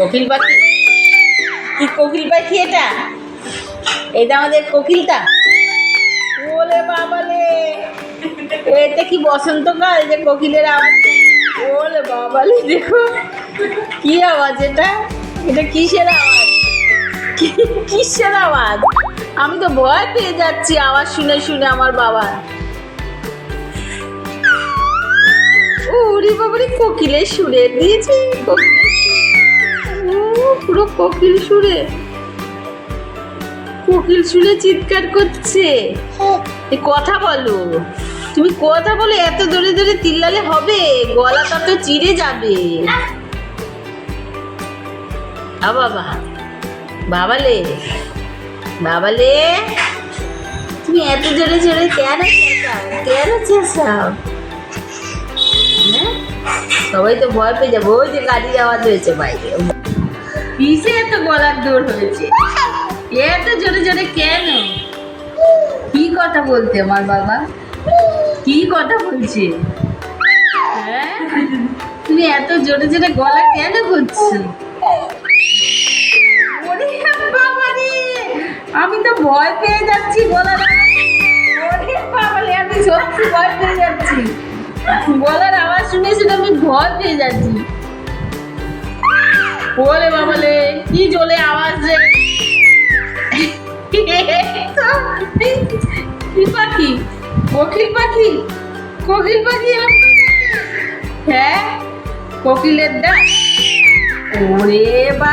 কোকিল পাখি? কি কোকিল পাখি এটা? এটা আমাদের কোকিলটা। ওলে বাবালে। এটা কি বসন্তকাল যে কোকিলের আওয়াজ? ওলে বাবালে, দেখো। কি আওয়াজ এটা? এটা কিসের আওয়াজ? কিসের আওয়াজ? আমি তো ভয় পেয়ে যাচ্ছি আওয়াজ শুনে শুনে আমার বাবা। বাবারে, কোকিলের সুরে দিয়েছে, কোকিলের সুরে। ও পুরো কোকিল সুরে? কোকিল সুরে চিৎকার করছে। কথা বলো। তুমি কথা বলে এত জোরে জোরে চিল্লালে হবে? গলাটা তো চিড়ে যাবে। আ বাবা বাবালে বাবালে। তুমি এত জোরে জোরে কেন চেঁচাও? কেন চেঁচাও? হ্যাঁ? সবাই তো ভয় পেয়ে যাব। ওই যে গাড়ির আওয়াজ হয়েছে বাইরে। কিসে এত গলার দৌড় হয়েছে? এত জোরে জোরে কেন? কি কথা বলতে আমার বাবা? কি কথা বলছে? হ্যাঁ? তুমি এত জোরে জোরে গলা কেন করছ আমি তো ভয় পেয়ে যাচ্ছি গলার। আমি সত্যি ভয় পেয়ে যাচ্ছি। গলার আওয়াজ শুনে শুনে আমি ভয় পেয়ে যাচ্ছি। ওরে বাবালে, কি জোরে আওয়াজ রে। কি পাখি? কোকিল পাখি? কোকিল পাখি হ্যাঁ কোকিলের ডাক। ওরে বা